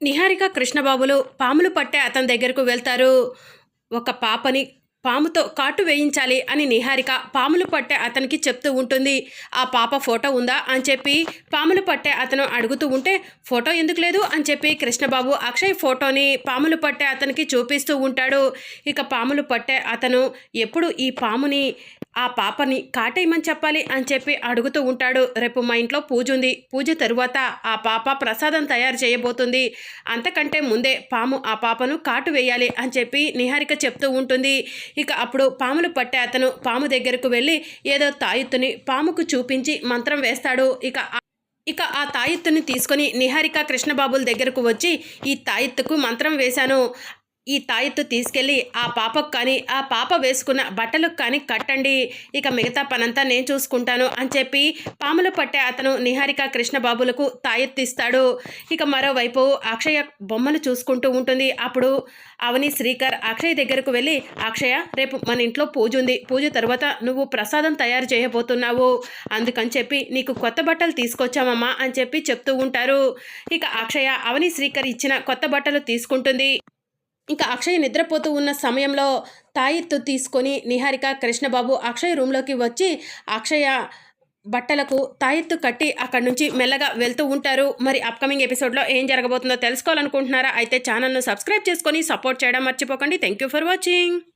నిహారిక కృష్ణబాబులు పాములు పట్టే అతని దగ్గరకు వెళ్తారు. ఒక పాపని పాముతో కాటు వేయించాలి అని నిహారిక పాములు పట్టే అతనికి చెప్తూ ఉంటుంది. ఆ పాప ఫోటో ఉందా? అని చెప్పి పాములు పట్టే అతను అడుగుతూ ఉంటే ఫోటో ఎందుకు లేదు? అని చెప్పి కృష్ణబాబు అక్షయ్ ఫోటోని పాములు పట్టే అతనికి చూపిస్తూ ఉంటాడు. ఇక పాములు పట్టే అతను ఎప్పుడు ఈ పాముని ఆ పాపని కాటేయమని చెప్పాలి అని చెప్పి అడుగుతూ ఉంటాడు. రేపు మా ఇంట్లో పూజ ఉంది. పూజ తరువాత ఆ పాప ప్రసాదం తయారు చేయబోతుంది. అంతకంటే ముందే పాము ఆ పాపను కాటు వేయాలి అని చెప్పి నిహారిక చెప్తూ ఉంటుంది. ఇక అప్పుడు పాములు పట్టే అతను పాము దగ్గరకు వెళ్ళి ఏదో తాయెత్తుని పాముకు చూపించి మంత్రం వేస్తాడు. ఇక ఇక ఆ తాయెత్తుని తీసుకొని నిహారిక కృష్ణబాబుల దగ్గరకు వచ్చి ఈ తాయెత్తుకు మంత్రం వేశాను. ఈ తాయెత్తు తీసుకెళ్ళి ఆ పాపకు కానీ ఆ పాప వేసుకున్న బట్టలకు కానీ కట్టండి. ఇక మిగతా పనంతా నేను చూసుకుంటాను అని చెప్పి పాములు పట్టే అతను నిహారిక కృష్ణబాబులకు తాయెత్తు ఇస్తాడు ఇక మరోవైపు అక్షయ బొమ్మలు చూసుకుంటూ ఉంటుంది. అప్పుడు అవని శ్రీకర్ అక్షయ్ దగ్గరకు వెళ్ళి అక్షయ రేపు మన ఇంట్లో పూజ ఉంది. పూజ తర్వాత నువ్వు ప్రసాదం తయారు చేయబోతున్నావు. అందుకని చెప్పి నీకు కొత్త బట్టలు తీసుకొచ్చామమ్మా అని చెప్పి చెప్తూ ఉంటారు. ఇక అక్షయ అవని శ్రీకర్ ఇచ్చిన కొత్త బట్టలు తీసుకుంటుంది. ఇంకా అక్షయ్ నిద్రపోతూ ఉన్న సమయంలో తాయిత్తు తీసుకొని నిహారిక కృష్ణబాబు అక్షయ్ రూమ్లోకి వచ్చి అక్షయ బట్టలకు తాయెత్తు కట్టి అక్కడి నుంచి మెల్లగా వెళ్తూ ఉంటారు. మరి అప్కమింగ్ ఎపిసోడ్లో ఏం జరగబోతుందో తెలుసుకోవాలనుకుంటున్నారా? అయితే ఛానల్ను సబ్స్క్రైబ్ చేసుకొని సపోర్ట్ చేయడం మర్చిపోకండి. Thank you for watching